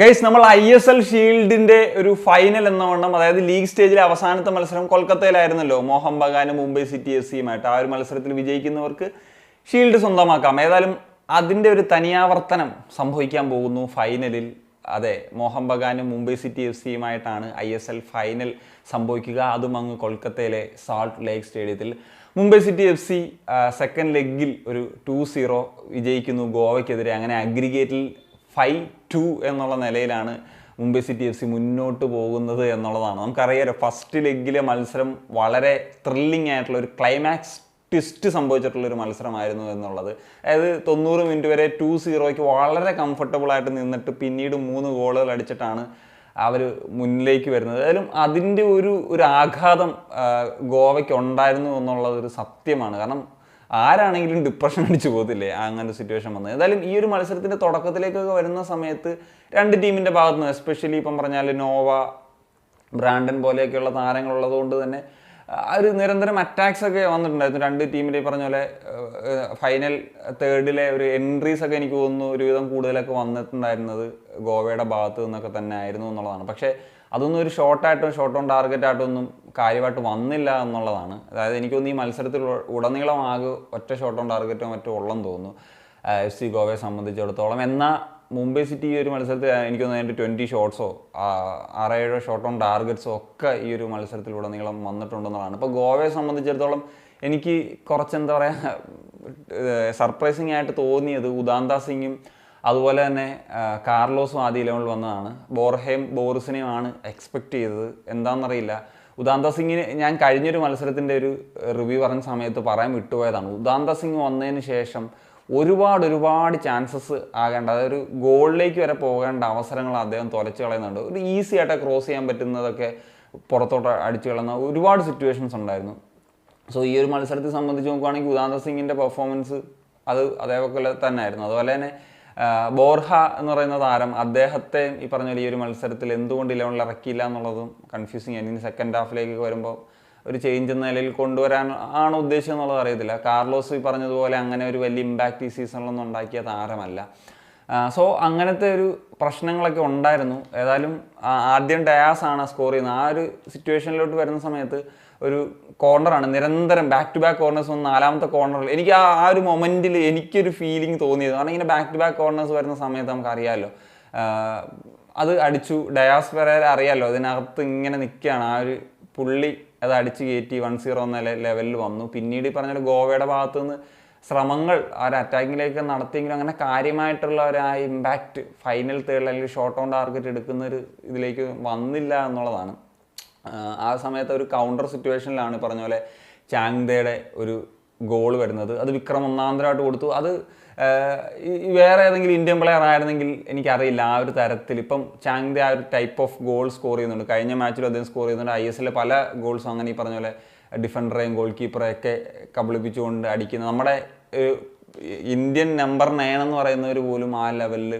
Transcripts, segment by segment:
Guys നമ്മൾ I S L ഷീൽഡിന്റെ ഒരു final എന്ന വണ്ണം അതായത് ലീഗ് സ്റ്റേജിലെ അവസാനത്തെ മത്സരം കൊൽക്കത്തയിലായിരുന്നല്ലോ. മോഹൻ ബഗാനും മുംബൈ സിറ്റി എഫ് സിയുമായിട്ട് ആ ഒരു മത്സരത്തിൽ വിജയിക്കുന്നവർക്ക് ഷീൽഡ് സ്വന്തമാക്കാം. ഏതായാലും അതിന്റെ ഒരു തനിയാവർത്തനം സംഭവിക്കാൻ പോകുന്നു ഫൈനലിൽ അതെ മോഹൻ ബഗാനും മുംബൈ സിറ്റി എഫ് സിയുമായിട്ടാണ് ഐ എസ് എൽ ഫൈനൽ സംഭവിക്കുക. അതും അങ്ങ് കൊൽക്കത്തയിലെ സാൾട്ട് ലേക്ക് സ്റ്റേഡിയത്തിൽ Mumbai city F C second ലെഗിൽ ഒരു ടു സീറോ വിജയിക്കുന്നു ഗോവയ്ക്കെതിരെ. അങ്ങനെ അഗ്രിഗേറ്റിൽ ഫൈവ് ടു എന്നുള്ള നിലയിലാണ് മുംബൈ സിറ്റി എഫ് സി മുന്നോട്ട് പോകുന്നത് എന്നുള്ളതാണ്. നമുക്കറിയാലോ ഫസ്റ്റ് ലെഗിലെ മത്സരം വളരെ ത്രില്ലിംഗ് ആയിട്ടുള്ള ഒരു ക്ലൈമാക്സ് ട്വിസ്റ്റ് സംഭവിച്ചിട്ടുള്ള ഒരു മത്സരമായിരുന്നു എന്നുള്ളത്. അതായത് തൊണ്ണൂറ് മിനിറ്റ് വരെ ടു സീറോയ്ക്ക് വളരെ കംഫർട്ടബിൾ ആയിട്ട് നിന്നിട്ട് പിന്നീട് മൂന്ന് ഗോളുകൾ അടിച്ചിട്ടാണ് അവർ മുന്നിലേക്ക് വരുന്നത്. ഏതായാലും അതിന്റെ ഒരു ഒരു ആഘാതം ഗോവയ്ക്ക് ഉണ്ടായിരുന്നു എന്നുള്ളത് ഒരു സത്യമാണ്. കാരണം ആരാണെങ്കിലും ഡിപ്രഷൻ അടിച്ചു പോകത്തില്ലേ? അങ്ങനത്തെ സിറ്റുവേഷൻ വന്നത് ഏതായാലും ഈ ഒരു മത്സരത്തിന്റെ തുടക്കത്തിലേക്കൊക്കെ വരുന്ന സമയത്ത് രണ്ട് ടീമിന്റെ ഭാഗത്ത് നിന്ന് എസ്പെഷ്യലി ഇപ്പം പറഞ്ഞാൽ നോവ ബ്രാൻഡൻ പോലെയൊക്കെയുള്ള താരങ്ങളുള്ളത് കൊണ്ട് തന്നെ ഒരു നിരന്തരം അറ്റാക്സ് ഒക്കെ വന്നിട്ടുണ്ടായിരുന്നു. രണ്ട് ടീമിന്റെ പറഞ്ഞ പോലെ ഫൈനൽ തേർഡിലെ ഒരു എൻട്രീസ് ഒക്കെ എനിക്ക് തോന്നുന്നു ഒരുവിധം കൂടുതലൊക്കെ വന്നിട്ടുണ്ടായിരുന്നത് ഗോവയുടെ ഭാഗത്ത് നിന്നൊക്കെ തന്നെ ആയിരുന്നു എന്നുള്ളതാണ്. പക്ഷേ അതൊന്നും ഒരു ഷോർട്ടായിട്ടും ഷോർട്ട് ഓൺ ടാർഗറ്റ് കാര്യമായിട്ട് വന്നില്ല എന്നുള്ളതാണ്. അതായത് എനിക്ക് തോന്നുന്നു ഈ മത്സരത്തിൽ ഉടനീളം ആകെ ഒറ്റ ഷോട്ട് ഓൺ ടാർഗറ്റോ മറ്റോ ഉള്ളെന്ന് തോന്നുന്നു. എഫ് സി ഗോവയെ സംബന്ധിച്ചിടത്തോളം. എന്നാൽ മുംബൈ സിറ്റി ഈ ഒരു മത്സരത്തിൽ എനിക്ക് അതിന്റെ ട്വന്റി ഷോട്ട്സോ ആറേഴോ ഷോട്ട് ഓൺ ടാർഗറ്റ്സോ ഒക്കെ ഈ ഒരു മത്സരത്തിലുടനീളം വന്നിട്ടുണ്ടെന്നുള്ളതാണ്. ഇപ്പോൾ ഗോവയെ സംബന്ധിച്ചിടത്തോളം എനിക്ക് കുറച്ച് എന്താ പറയുക സർപ്രൈസിങ് ആയിട്ട് തോന്നിയത് ഉദാന്ത സിംഗും അതുപോലെ തന്നെ കാർലോസും ആദ്യ ഇലവനിൽ വന്നതാണ്. ബോർഹേം ബോറിസിനെയുമാണ് എക്സ്പെക്റ്റ് ചെയ്തത്. എന്താണെന്നറിയില്ല. ഉദാന്ത സിംഗിന് ഞാൻ കഴിഞ്ഞൊരു മത്സരത്തിന്റെ ഒരു റിവ്യൂ പറഞ്ഞ സമയത്ത് പറയാൻ വിട്ടുപോയതാണ്. ഉദാന്ത സിംഗ് വന്നതിന് ശേഷം ഒരുപാട് ഒരുപാട് ചാൻസസ് ആകേണ്ട അതായത് ഒരു ഗോളിലേക്ക് വരെ പോകേണ്ട അവസരങ്ങൾ അദ്ദേഹം തുലച്ച് കളയുന്നുണ്ട്. ഒരു ഈസി ആയിട്ട് ക്രോസ് ചെയ്യാൻ പറ്റുന്നതൊക്കെ പുറത്തോട്ട് അടിച്ചു കളയുന്ന ഒരുപാട് സിറ്റുവേഷൻസ് ഉണ്ടായിരുന്നു. സോ ഈ ഒരു മത്സരത്തെ സംബന്ധിച്ച് നോക്കുകയാണെങ്കിൽ ഉദാന്ത സിംഗിന്റെ പെർഫോമൻസ് അത് അതേപോലെ തന്നെ ആയിരുന്നു അതുപോലെ തന്നെ ബോർഹ എന്ന് പറയുന്ന താരം അദ്ദേഹത്തെ ഈ പറഞ്ഞ ഈ ഒരു മത്സരത്തിൽ എന്തുകൊണ്ട് ഇലവനിൽ ഇറക്കിയില്ല എന്നുള്ളതും കൺഫ്യൂസിങ് ആണ്. ഇനി സെക്കൻഡ് ഹാഫിലേക്ക് വരുമ്പോൾ ഒരു ചേഞ്ച് എന്ന നിലയിൽ കൊണ്ടുവരാൻ ആണ് ഉദ്ദേശം എന്നുള്ളത് അറിയത്തില്ല. കാർലോസ് ഈ പറഞ്ഞതുപോലെ അങ്ങനെ ഒരു വലിയ ഇമ്പാക്റ്റ് ഈ സീസണിലൊന്നും ഉണ്ടാക്കിയ താരമല്ല. സോ അങ്ങനത്തെ ഒരു പ്രശ്നങ്ങളൊക്കെ ഉണ്ടായിരുന്നു. ഏതായാലും ആദ്യം ഡയാസ് ആണ് സ്കോർ ചെയ്യുന്നത്. ആ ഒരു സിറ്റുവേഷനിലോട്ട് വരുന്ന സമയത്ത് ഒരു കോർണറാണ് നിരന്തരം ബാക്ക് ടു ബാക്ക് കോർണേഴ്സ് ഒന്ന് നാലാമത്തെ കോർണറിൽ എനിക്ക് ആ ആ ഒരു മൊമെന്റിൽ എനിക്കൊരു ഫീലിംഗ് തോന്നിയത്. കാരണം ഇങ്ങനെ ബാക്ക് ടു ബാക്ക് കോർണേഴ്സ് വരുന്ന സമയത്ത് നമുക്കറിയാമല്ലോ അത് അടിച്ചു. ഡയാസ് വരെ അറിയാമല്ലോ അതിനകത്ത് ഇങ്ങനെ നിൽക്കുകയാണ് ആ ഒരു പുള്ളി അത് അടിച്ച് കയറ്റി വൺ സീറോ എന്ന ലെവലിൽ വന്നു. പിന്നീട് ഈ ഗോവയുടെ ഭാഗത്തു നിന്ന് ശ്രമങ്ങൾ ആ ഒരു അറ്റാക്കിങ്ങിലേക്ക് നടത്തിയെങ്കിലും അങ്ങനെ കാര്യമായിട്ടുള്ള ഒരു ആ ഇമ്പാക്റ്റ് ഫൈനൽ തേർഡ് അല്ലെങ്കിൽ ഷോർട്ട് ഓൺ ടാർഗറ്റ് എടുക്കുന്ന ഒരു ഇതിലേക്ക് വന്നില്ല എന്നുള്ളതാണ്. ആ സമയത്ത് ഒരു കൗണ്ടർ സിറ്റുവേഷനിലാണ് പറഞ്ഞ പോലെ ചാങ്തയുടെ ഒരു ഗോൾ വരുന്നത്. അത് വിക്രം ഒന്നാന്തരമായിട്ട് കൊടുത്തു. അത് വേറെ ഏതെങ്കിലും ഇന്ത്യൻ പ്ലെയർ ആയിരുന്നെങ്കിൽ എനിക്കറിയില്ല. ആ ഒരു തരത്തിൽ ഇപ്പം ചാങ്ദ ആ ഒരു ടൈപ്പ് ഓഫ് ഗോൾ സ്കോർ ചെയ്യുന്നുണ്ട്. കഴിഞ്ഞ മാച്ചിലും അദ്ദേഹം സ്കോർ ചെയ്യുന്നുണ്ട്. ഐ എസ് എല്ലിലെ പല ഗോൾസും അങ്ങനെ ഈ പറഞ്ഞ പോലെ ഡിഫൻഡറെയും ഗോൾ കീപ്പറെയും ഒക്കെ കബളിപ്പിച്ചുകൊണ്ട് അടിക്കുന്ന നമ്മുടെ ഇന്ത്യൻ നമ്പർ നയൻ എന്ന് പറയുന്നവർ പോലും ആ ലെവലിൽ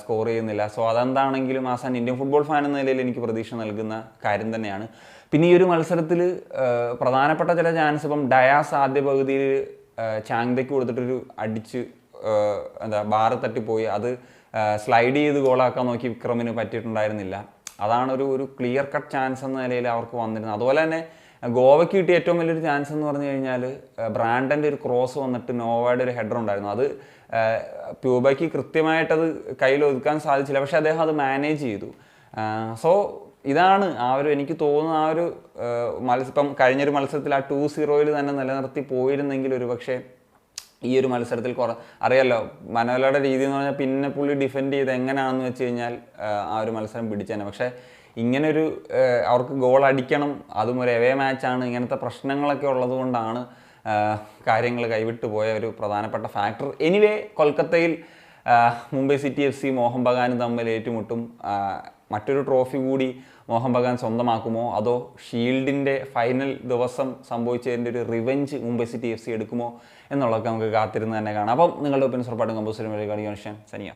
സ്കോർ ചെയ്യുന്നില്ല. So അതെന്താണെങ്കിലും as an Indian football fan എന്ന നിലയിൽ എനിക്ക് പ്രതീക്ഷ നൽകുന്ന കാര്യം തന്നെയാണ്. പിന്നെ ഈ ഒരു മത്സരത്തിൽ പ്രധാനപ്പെട്ട ചില ചാൻസ് ഇപ്പം ഡയാസ് ആദ്യ പകുതിയിൽ ചാങ്തയ്ക്ക് കൊടുത്തിട്ടൊരു അടിച്ച് എന്താ ബാറ് തട്ടിപ്പോയി. അത് സ്ലൈഡ് ചെയ്ത് ഗോളാക്കാൻ നോക്കി വിക്രമിന് പറ്റിയിട്ടുണ്ടായിരുന്നില്ല. അതാണ് ഒരു ഒരു ക്ലിയർ കട്ട് ചാൻസ് എന്ന നിലയിൽ അവർക്ക് വന്നിരുന്നത്. അതുപോലെ തന്നെ ഗോവയ്ക്ക് കിട്ടിയ ഏറ്റവും വലിയൊരു ചാൻസ് എന്ന് പറഞ്ഞു കഴിഞ്ഞാൽ ബ്രാൻഡന്റെ ഒരു ക്രോസ് വന്നിട്ട് നോവയുടെ ഒരു ഹെഡർ ഉണ്ടായിരുന്നു. അത് പ്യൂബയ്ക്ക് കൃത്യമായിട്ടത് കയ്യിൽ ഒതുക്കാൻ സാധിച്ചില്ല. പക്ഷേ അദ്ദേഹം അത് മാനേജ് ചെയ്തു. സോ ഇതാണ് ആ ഒരു എനിക്ക് തോന്നുന്ന ആ ഒരു മത്സരം ഇപ്പം കഴിഞ്ഞൊരു മത്സരത്തിൽ ആ ടു സീറോയിൽ തന്നെ നിലനിർത്തി പോയിരുന്നെങ്കിൽ ഒരു പക്ഷേ ഈ ഒരു മത്സരത്തിൽ കുറ അറിയാലോ മനോലയുടെ രീതി എന്ന് പറഞ്ഞാൽ പിന്നെ പുള്ളി ഡിഫെൻഡ് ചെയ്ത് എങ്ങനെയാണെന്ന് വെച്ച് കഴിഞ്ഞാൽ ആ ഒരു മത്സരം പിടിച്ചേനെ. പക്ഷേ ഇങ്ങനെ ഒരു അവർക്ക് ഗോൾ അടിക്കണം അതും ഒരു എവേ മാച്ചാണ് ഇങ്ങനത്തെ പ്രശ്നങ്ങളൊക്കെ ഉള്ളതുകൊണ്ടാണ് കാര്യങ്ങൾ കൈവിട്ടു പോയ ഒരു പ്രധാനപ്പെട്ട ഫാക്ടർ എനിവേ കൊൽക്കത്തയിൽ Mumbai city F C Mohun ബഗാനും തമ്മിൽ ഏറ്റുമുട്ടും. മറ്റൊരു ട്രോഫി കൂടി മോഹൻ ബഗാൻ സ്വന്തമാക്കുമോ? അതോ ഷീൽഡിന്റെ ഫൈനൽ ദിവസം സംഭവിച്ചതിന്റെ ഒരു revenge Mumbai city F C എടുക്കുമോ? എന്നുള്ളതൊക്കെ നമുക്ക് കാത്തിരുന്ന് തന്നെ കാണാം. അപ്പം നിങ്ങളുടെ ഒപ്പിനിയൻസ് ഉറപ്പായിട്ടും കമ്പോസിലും കാണിക്കാൻ സനിയ.